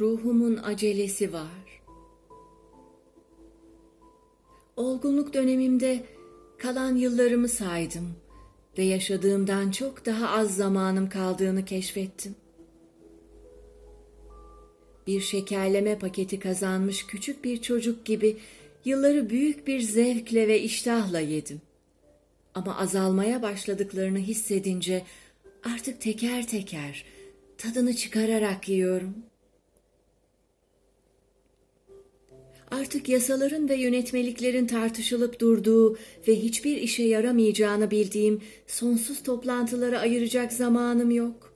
Ruhumun acelesi var. Olgunluk dönemimde kalan yıllarımı saydım ve yaşadığımdan çok daha az zamanım kaldığını keşfettim. Bir şekerleme paketi kazanmış küçük bir çocuk gibi yılları büyük bir zevkle ve iştahla yedim. Ama azalmaya başladıklarını hissedince artık teker teker tadını çıkararak yiyorum. Artık yasaların ve yönetmeliklerin tartışılıp durduğu ve hiçbir işe yaramayacağını bildiğim sonsuz toplantılara ayıracak zamanım yok.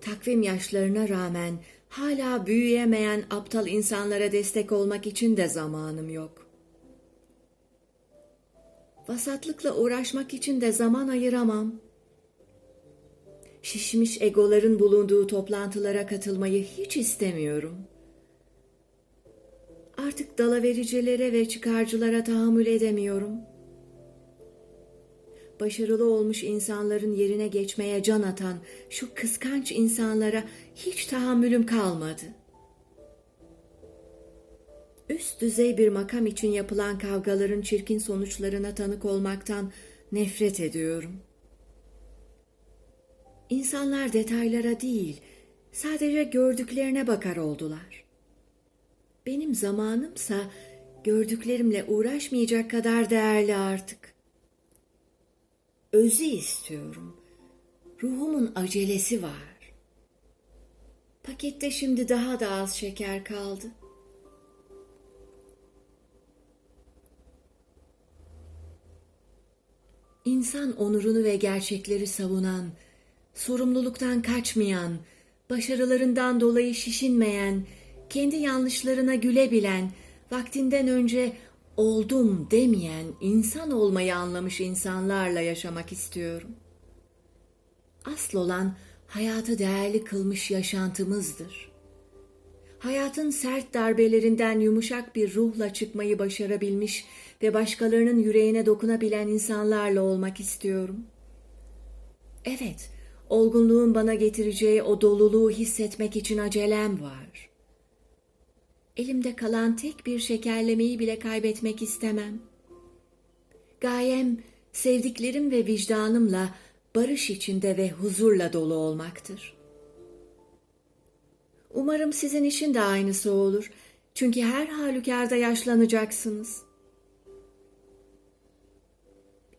Takvim yaşlarına rağmen hala büyüyemeyen aptal insanlara destek olmak için de zamanım yok. Vasatlıkla uğraşmak için de zaman ayıramam. Şişmiş egoların bulunduğu toplantılara katılmayı hiç istemiyorum. Artık dalavericilere ve çıkarcılara tahammül edemiyorum. Başarılı olmuş insanların yerine geçmeye can atan şu kıskanç insanlara hiç tahammülüm kalmadı. Üst düzey bir makam için yapılan kavgaların çirkin sonuçlarına tanık olmaktan nefret ediyorum. İnsanlar detaylara değil, sadece gördüklerine bakar oldular. Benim zamanımsa gördüklerimle uğraşmayacak kadar değerli artık. Özü istiyorum. Ruhumun acelesi var. Pakette şimdi daha da az şeker kaldı. İnsan onurunu ve gerçekleri savunan, sorumluluktan kaçmayan, başarılarından dolayı şişinmeyen, kendi yanlışlarına gülebilen, vaktinden önce oldum demeyen insan olmayı anlamış insanlarla yaşamak istiyorum. Asıl olan hayatı değerli kılmış yaşantımızdır. Hayatın sert darbelerinden yumuşak bir ruhla çıkmayı başarabilmiş ve başkalarının yüreğine dokunabilen insanlarla olmak istiyorum. Evet, olgunluğun bana getireceği o doluluğu hissetmek için acelem var. Elimde kalan tek bir şekerlemeyi bile kaybetmek istemem. Gayem sevdiklerim ve vicdanımla barış içinde ve huzurla dolu olmaktır. Umarım sizin için de aynısı olur. Çünkü her halükarda yaşlanacaksınız.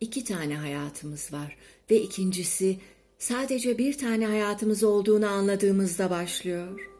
İki tane hayatımız var ve ikincisi sadece bir tane hayatımız olduğunu anladığımızda başlıyor.''